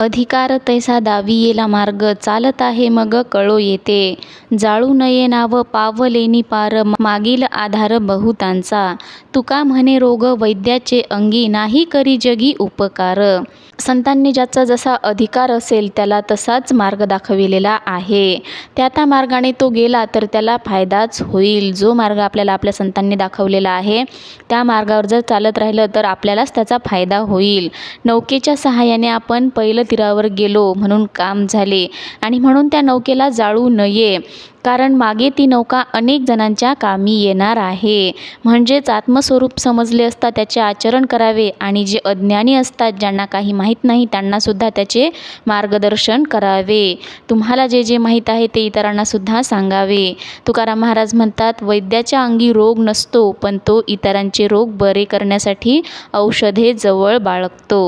अधिकार तैसा दावीयेला मार्ग चालत आहे मग कळो येते. जाळू नये नाव पावलेनी पार मागील आधार बहुतांचा. तुका म्हणे रोग वैद्याचे अंगी नाही करी जगी उपकार. संतांनी ज्याचा जसा अधिकार असेल त्याला तसाच मार्ग दाखविलेला आहे. त्या त्या मार्गाने तो गेला तर त्याला फायदाच होईल. जो मार्ग आपल्याला आपल्या संतांनी दाखवलेला आहे त्या मार्गावर जर चालत राहिलं तर आपल्यालाच त्याचा फायदा होईल. नौकेच्या सहाय्याने आपण पहिलं तीरावर गेलो म्हणून काम झाले आणि म्हणून त्या नौकेला जाळू नये. कारण मागे ती नौका अनेक जणांच्या कामी येणार आहे. म्हणजेच आत्मस्वरूप समजले असता त्याचे आचरण करावे आणि जे अज्ञानी असतात ज्यांना काही माहीत नाही त्यांनासुद्धा त्याचे मार्गदर्शन करावे. तुम्हाला जे जे माहीत आहे ते इतरांनासुद्धा सांगावे. तुकाराम महाराज म्हणतात वैद्याच्या अंगी रोग नसतो पण तो इतरांचे रोग बरे करण्यासाठी औषधे जवळ बाळगतो.